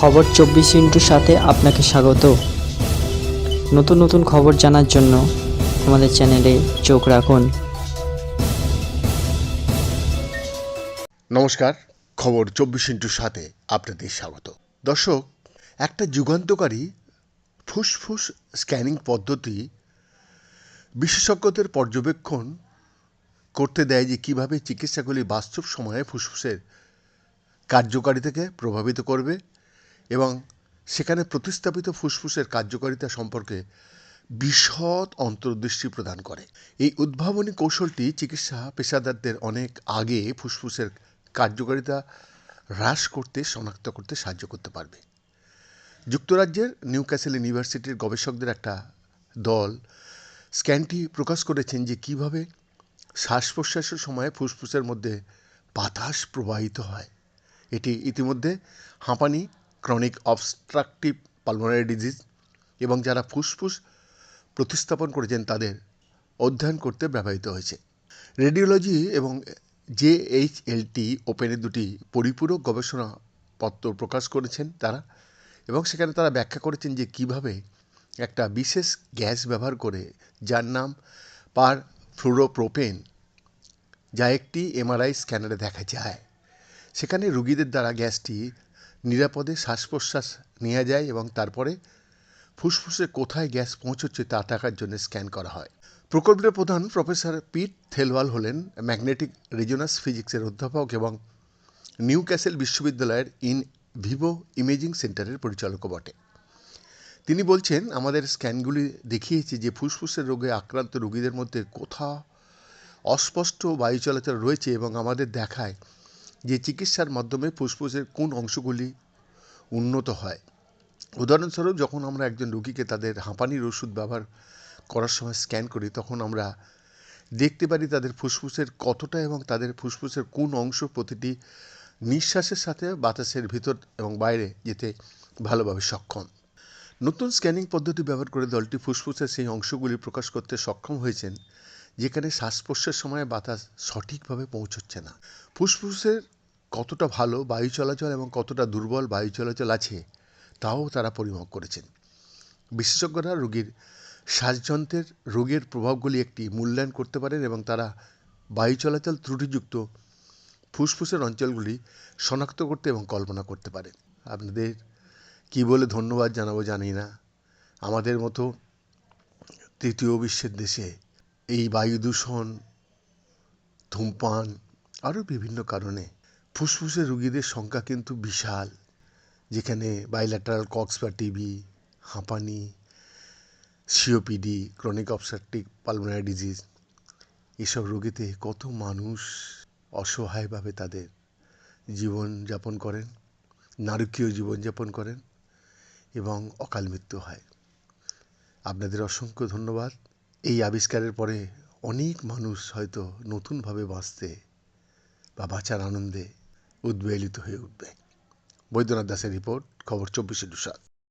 খবর চব্বিশ ইন্টুর সাথে আপনাকে স্বাগত। নতুন নতুন খবর জানার জন্য আমাদের চ্যানেলে চোখ রাখুন। নমস্কার, খবর চব্বিশ ইন্টুর সাথে আপনাদের স্বাগত। দর্শক, একটা যুগান্তকারী ফুসফুস স্ক্যানিং পদ্ধতি বিশেষজ্ঞদের পর্যবেক্ষণ করতে দেয় যে কীভাবে চিকিৎসাগুলি বাস্তব সময়ে ফুসফুসের কার্যকারিতাকে প্রভাবিত করবে এবং সেখানে প্রতিস্থাপিত ফুসফুসের কার্যকারিতা সম্পর্কে বিশদ অন্তর্দৃষ্টি প্রদান করে। এই উদ্ভাবনী কৌশলটি চিকিৎসা পেশাদারদের অনেক আগে ফুসফুসের কার্যকারিতা হ্রাস করতে, শনাক্ত করতে সাহায্য করতে পারবে। যুক্তরাজ্যের নিউ নিউক্যাসেল ইউনিভার্সিটির গবেষকদের একটা দল স্ক্যানটি প্রকাশ করেছেন যে কীভাবে শ্বাস প্রশ্বাসের সময় ফুসফুসের মধ্যে বাতাস প্রবাহিত হয়। এটি ইতিমধ্যে হাঁপানি ক্রনিক অবস্ট্রাকটিভ পালমোনারি ডিজিজ এবং যারা ফুসফুস প্রতিস্থাপন করেছেন তাদের অধ্যয়ন করতে ব্যবহৃত হয়েছে। রেডিওলজি এবং জে এইচ এল টি ওপেনে দুটি পরিপূরক গবেষণাপত্র প্রকাশ করেছেন তারা এবং সেখানে তারা ব্যাখ্যা করেছেন যে কীভাবে একটা বিশেষ গ্যাস ব্যবহার করে, যার নাম পার ফ্লুরোপ্রোপেন যা একটি এমআরআই স্ক্যানারে দেখা যায়। সেখানে রুগীদের দ্বারা গ্যাসটি নিরাপদে শ্বাস প্রশ্বাস নেওয়া যায় এবং তারপরে ফুসফুসে কোথায় গ্যাস পৌঁছচ্ছে তা দেখার জন্য স্ক্যান করা হয়। প্রকল্পের প্রধান প্রফেসর পিট থেলওয়াল হলেন ম্যাগনেটিক রিজোনাস ফিজিক্সের অধ্যাপক এবং নিউ ক্যাসেল বিশ্ববিদ্যালয়ের ইন ভিভো ইমেজিং সেন্টারের পরিচালকও বটে। তিনি বলছেন, আমাদের স্ক্যানগুলি দেখিয়েছে যে ফুসফুসের রোগে আক্রান্ত রোগীদের মধ্যে কোথাও অস্পষ্ট বায়ু চলাচল রয়েছে এবং আমাদের দেখায় যে চিকিৎসার মাধ্যমে ফুসফুসের কোন অংশগুলি উন্নত হয়। উদাহরণস্বরূপ, যখন আমরা একজন রোগীকে তাদের হাঁপানির ওষুধ ব্যবহার করার সময় স্ক্যান করি, তখন আমরা দেখতে পারি তাদের ফুসফুসের কতটা এবং তাদের ফুসফুসের কোন অংশ প্রতিটি নিঃশ্বাসের সাথে বাতাসের ভিতর এবং বাইরে যেতে ভালোভাবে সক্ষম। নতুন স্ক্যানিং পদ্ধতি ব্যবহার করে দলটি ফুসফুসের সেই অংশগুলি প্রকাশ করতে সক্ষম হয়েছেন, যেখানে শ্বাস প্রশ্বাসের সময় বাতাস সঠিকভাবে পৌঁছচ্ছে না। ফুসফুসের কতটা ভালো বায়ু চলাচল এবং কতটা দুর্বল বায়ু চলাচল আছে, তাও তারা পরিমাপ করেছেন। বিশেষজ্ঞরা রোগীর শ্বাসযন্ত্রের রোগের প্রভাবগুলি একটি মূল্যায়ন করতে পারেন এবং তারা বায়ু চলাচল ত্রুটিযুক্ত ফুসফুসের অঞ্চলগুলি শনাক্ত করতে এবং কল্পনা করতে পারেন। আপনাদের কী বলে ধন্যবাদ জানাব জানি না। আমাদের মতো তৃতীয় বিশ্বের দেশে এই বায়ু দূষণ, ধূমপান, আরও বিভিন্ন কারণে ফুসফুসের রুগীদের সংখ্যা কিন্তু বিশাল। যেখানে বাইল্যাটারাল কক্স বা টিবি হাঁপানি COPD chronic obstructive pulmonary disease এসব রোগীতে কত মানুষ অসহায়ভাবে তাদের জীবন যাপন করেন, নারকীয় জীবনযাপন করেন এবং অকাল মৃত্যু হয়। আপনাদের অসংখ্য ধন্যবাদ। এই আবিষ্কারের পরে অনেক মানুষ হয়তো নতুনভাবে বাঁচতে বা বাঁচার আনন্দে উদ্বেলিত হয়ে উঠবে। বৈদ্যনাথ দাসের রিপোর্ট খবর চব্বিশে দুসাদ।